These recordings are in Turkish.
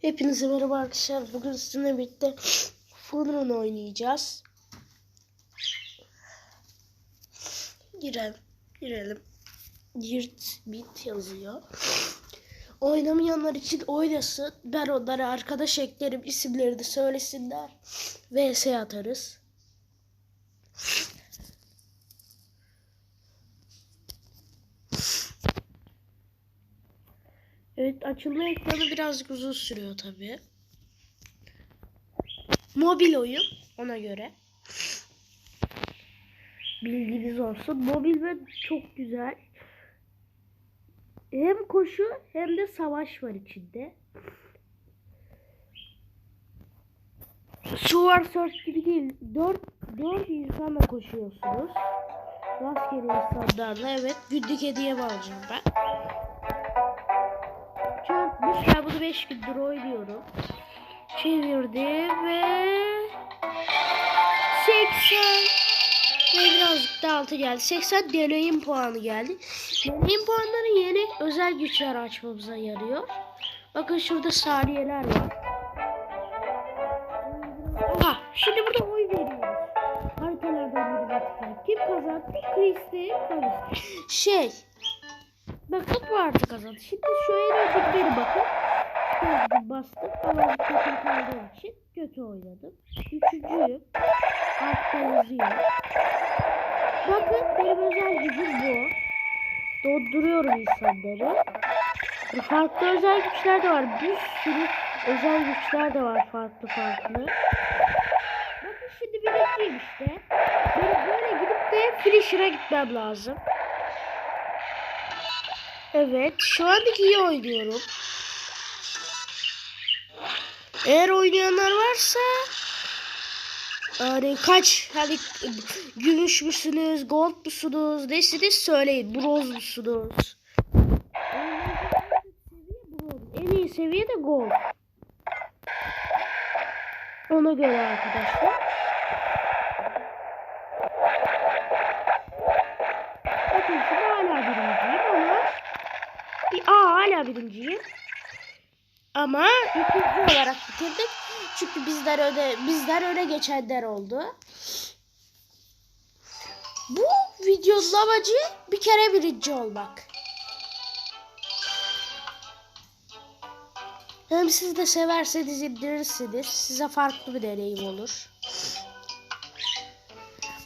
Hepinize merhaba arkadaşlar. Bugün sizinle birlikte Funrun oynayacağız. Girelim. Girelim. Girt bit yazıyor. Oynamayanlar için oynasın. Ben onlara arkadaş eklerim. isimlerini söylesinler. VS atarız. Evet açılma ekranı birazcık uzun sürüyor tabi. Mobil oyun ona göre. Bilginiz olsun. Mobil ve çok güzel. Hem koşu hem de savaş var içinde. Sword Search gibi değil. Dört, dört insanla koşuyorsunuz. Rastgele insanlarla evet. Günlük hediye alacağım ben. 5 gündür oynuyorum. Çevirdim ve 80 ve birazcık da altı geldi. 80 deneyim puanı geldi. Deneyim puanları yeni özel güçler açmamıza yarıyor. Bakın şurada saniyeler var. Aha, şimdi burada oy veriyoruz. Haritalardan biri bakın. Kim kazandı? Christy Kalis. Şey, Bakın artık kazandı. Şimdi şu en öndekleri bakın. Şöyle bastım ama kötü kaldığım için kötü oynadım. Üçüncüyüm. Altta. Bakın benim özel gücüm bu. Donduruyorum insanları. Farklı özel güçler de var. Bir sürü özel güçler de var farklı farklı. Bakın şimdi birinciyim işte. Benim böyle gidip de finisher'a gitmem lazım. Evet, şu andaki iyi oynuyorum. Eğer oynayanlar varsa yani kaç hani gümüş müsünüz, gold musunuz, nesiniz söyleyin. Bronz musunuz? En iyi seviye de gold. Ona göre arkadaşlar. Bakın şimdi hala birinciyim ama Aa hala birinciyim. Ama ikinci olarak bitirdik. Çünkü bizden öne bizden öne geçenler oldu. Bu videonun amacı bir kere birinci olmak. Hem siz de severseniz indirirsiniz. Size farklı bir deneyim olur.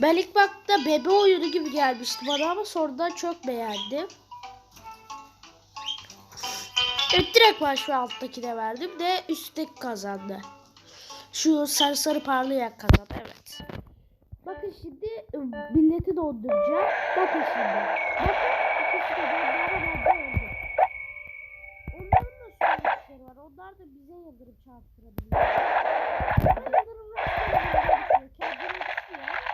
Ben ilk bakta bebe oyunu gibi gelmişti bana ama sonradan çok beğendim. Evet direkt ben şu alttakine verdim de üstteki kazandı. Şu sarı sarı parlayan kazandı evet. Bakın şimdi ıı, milleti donduracağım. Bakın şimdi. Bakın ikisi de dondurma oldu. Onların da işleri var. Onlar da bize yıldırım çarptırabiliyor. Yıldırım rastgele düşüyor. Kendine düşüyor.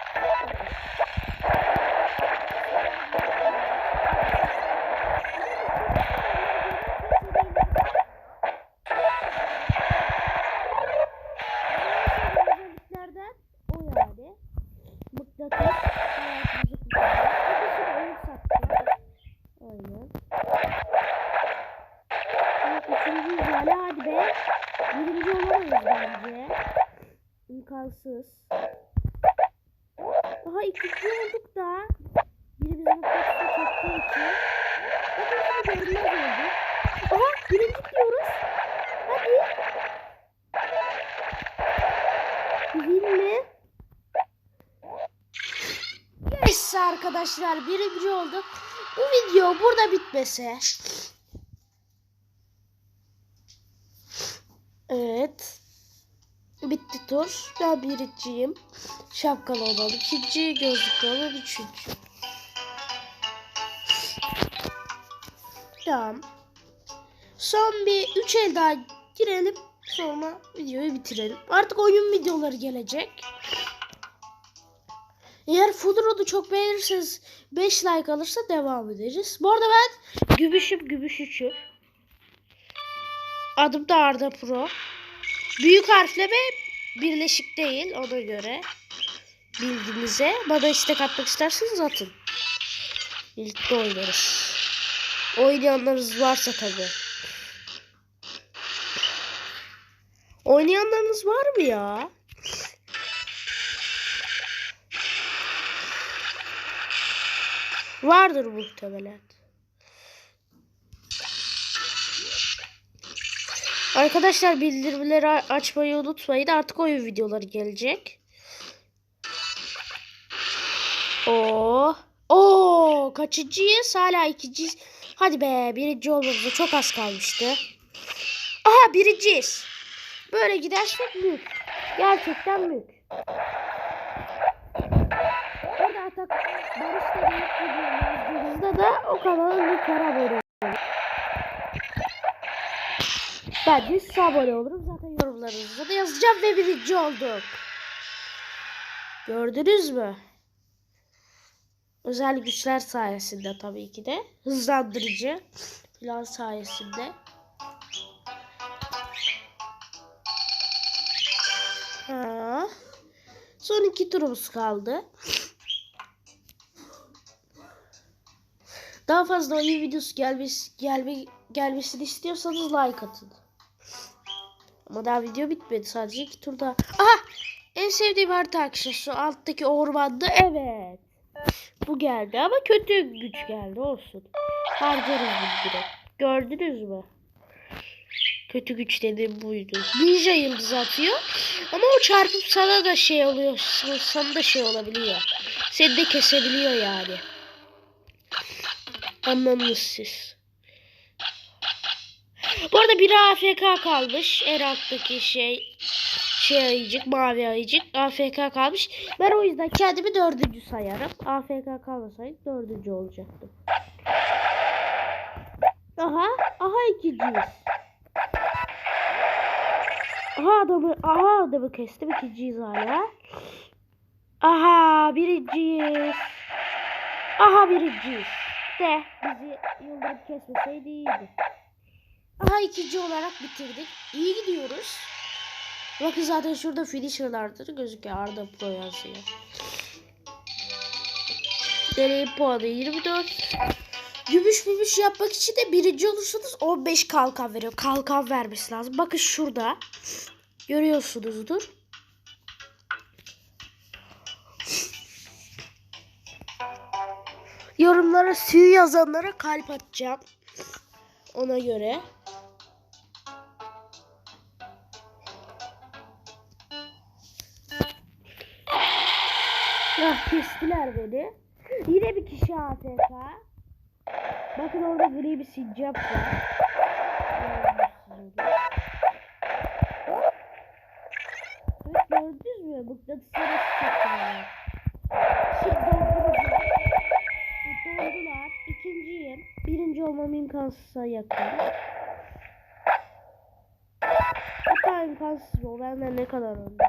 özelliklerden o yani. Mıknatıs hayatımızı kurtarıyor. Birisi de oyun saklıyor. Aynen. Evet, üçüncüyüz yani hadi be. Birinci olamayız bence. İmkansız. Daha ikinci olduk da. Birimiz mıknatısı çektiği için. Bakın şimdi görünmez oldu. Aha birinci diyoruz. Hadi. Mi? Yes arkadaşlar birinci olduk. Bu video burada bitmese. Evet. Bitti tur. Ben birinciyim. Şapkalı olan ikinci, gözlüklü olan üçüncü. Tamam. Son bir üç el daha girelim. Sonra videoyu bitirelim. Artık oyun videoları gelecek. Eğer Fudro'du çok beğenirseniz 5 like alırsa devam ederiz. Bu arada ben Gümüşüm Gümüş 3'üm. Adım da Arda Pro. Büyük harfle ve birleşik değil ona göre. Bilginize. Bana istek atmak isterseniz atın. Birlikte oynarız. Oynayanlarınız varsa tabii. Oynayanlarınız var mı ya? Vardır muhtemelen. Arkadaşlar bildirimleri açmayı unutmayın. Artık oyun videoları gelecek. Oo. Oo, kaçıncıyız? Hala ikinciyiz. Hadi be, birinci olmamıza çok az kalmıştı. Aha, birinciyiz. Böyle gidersek mülk. Gerçekten mülk. Burada büyük video yazdığınızda da o kanala lütfen abone olun. Ben de size abone olurum. Zaten yorumlarınızda da yazacağım ve birinci olduk. Gördünüz mü? Özel güçler sayesinde tabii ki de. Hızlandırıcı falan sayesinde. Ha. Son iki turumuz kaldı. Daha fazla oyun videosu gelmesi, gelme, gelmesini istiyorsanız like atın. Ama daha video bitmedi. Sadece iki turda. Aha! En sevdiğim harita. Şu alttaki ormanda. Evet. Bu geldi ama kötü güç geldi. Olsun. Harcarız bunu direkt. Gördünüz mü? Kötü güç dediğim buydu. Ninja yıldız atıyor. Ama o çarpıp sana da şey oluyor. Sana da şey olabiliyor. Seni de kesebiliyor yani. Anladınız siz. Bu arada biri AFK kalmış. En alttaki şey şey ayıcık, mavi ayıcık AFK kalmış. Ben o yüzden kendimi dördüncü sayarım. AFK kalmasaydı dördüncü olacaktım. Aha, aha ikinciyiz. Aha adamı, aha adamı kestim ikinciyiz hala. Aha birinciyiz. Aha birinciyiz. De bizi yıldırıp kesmeseydi iyiydi. Aha ikinci olarak bitirdik. İyi gidiyoruz. Bakın zaten şurada finisher'lardır gözüküyor Arda Pro yazıyor. Deneyim puanı 24. Gümüş gümüş yapmak için de birinci olursanız 15 kalkan veriyor. Kalkan vermesi lazım. Bakın şurada. Görüyorsunuzdur. Yorumlara sü yazanlara kalp atacağım. Ona göre. Ah kestiler beni. Yine bir kişi AFK. Bakın orada gri bir sincap var. Evet gördünüz mü? Mıknatısları sıkıştırıyorlar. Şimdi dondurucu. Dondular. İkinciyim. Birinci olmam imkansıza yakın. Hatta imkansız o. Benden ne kadar önde.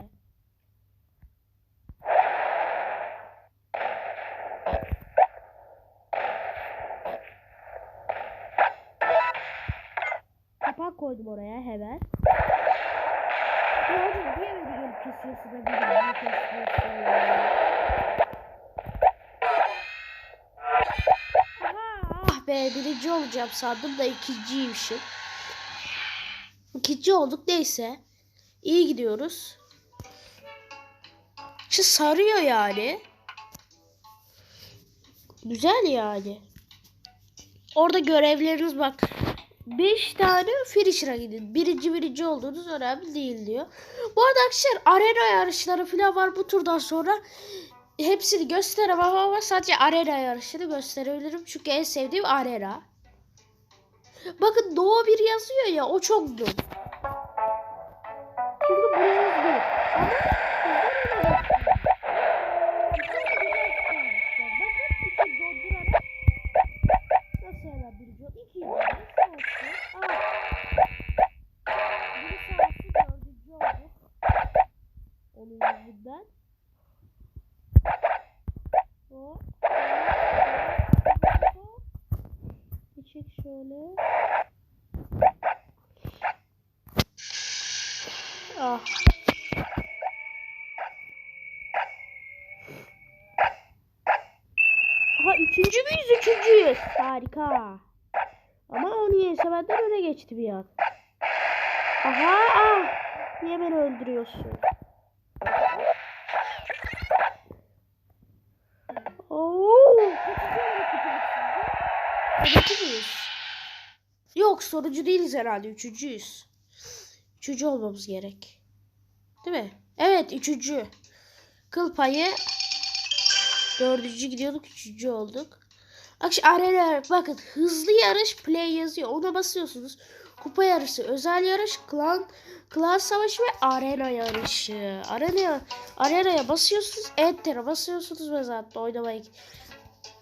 Kapak koydum oraya hemen. Ya hocam niye beni gelip kesiyorsun da beni beni kesiyorsun ya? Ah be birinci olacağım sandım da ikinciymişim. İkinci olduk neyse. İyi gidiyoruz. Şu sarıyor yani. Güzel yani. Orada görevleriniz bak. 5 tane finisher'a gidin. Birinci birinci olduğunuz önemli değil diyor. Bu arada arkadaşlar arena yarışları falan var bu turdan sonra. Hepsini gösteremem ama sadece arena yarışını gösterebilirim. Çünkü en sevdiğim arena. Bakın Doğu bir yazıyor ya o çok dum. Çünkü yazıyor. Ama üçüncü müyüz? Üçüncüyüz. Harika. Ama o niyeyse benden öne geçti bir an. Aha. Ah. Niye beni öldürüyorsun? Oo. Yok sonucu değiliz herhalde. Üçüncüyüz. Üçüncü olmamız gerek. Değil mi? Evet üçüncü. Kıl payı dördüncü gidiyorduk. Üçüncü olduk. Akş arena bakın hızlı yarış play yazıyor. Ona basıyorsunuz. Kupa yarışı, özel yarış, klan klan savaşı ve arena yarışı. Arena arenaya basıyorsunuz, enter'a basıyorsunuz ve zaten oynamayı.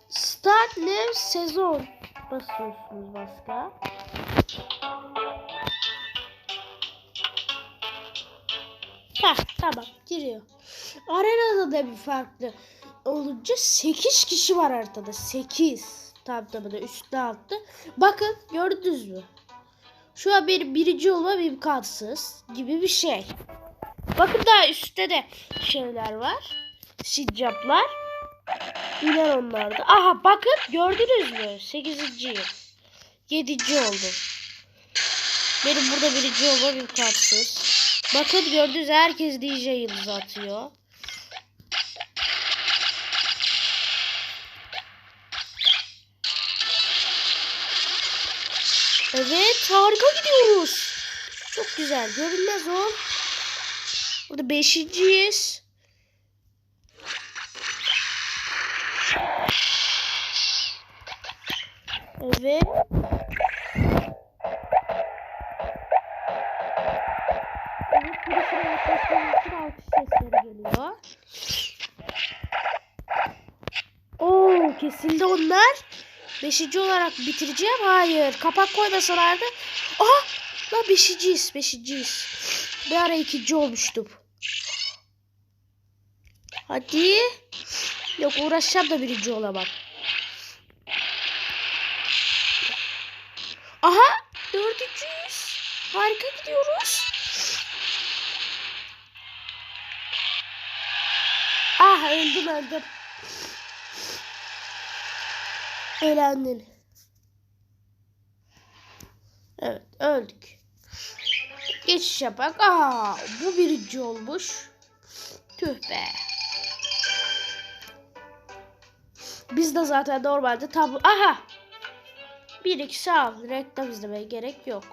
Start new sezon basıyorsunuz başka. Heh, tamam giriyor. Arenada da bir farklı olunca 8 kişi var haritada. 8. Tam tamına üstte altta. Bakın gördünüz mü? Şu an benim birinci olmam imkansız gibi bir şey. Bakın daha üstte de şeyler var. Sincaplar. İner onlar da. Aha bakın gördünüz mü? 8. yıl. 7. oldum. Benim burada birinci olmam imkansız. Bakın gördünüz herkes DJ yıldız atıyor. Evet harika gidiyoruz. Çok güzel. Görünmez o. Burada beşinciyiz. Evet, kesildi onlar. Beşinci olarak bitireceğim. Hayır. Kapak koymasalardı. Aha! Lan beşinciyiz. Beşinciyiz. Bir ara ikinci olmuştum. Hadi. Yok uğraşacağım da birinci olamam. Aha! Dördüncüyüz. Harika gidiyoruz. Ah öldüm öldüm. Eğlendin. Evet öldük. Geçiş yapak. Aa bu birinci olmuş. Tüh be. Biz de zaten normalde tablo... Aha! Bir iki sağ ol. Reklam izlemeye gerek yok.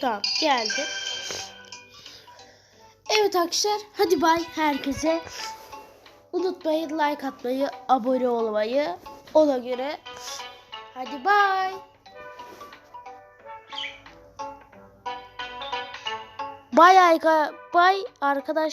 Tamam geldi. Evet arkadaşlar hadi bay herkese. Unutmayın like atmayı, abone olmayı. Ona göre hadi bay. Bay, arka, bay arkadaş.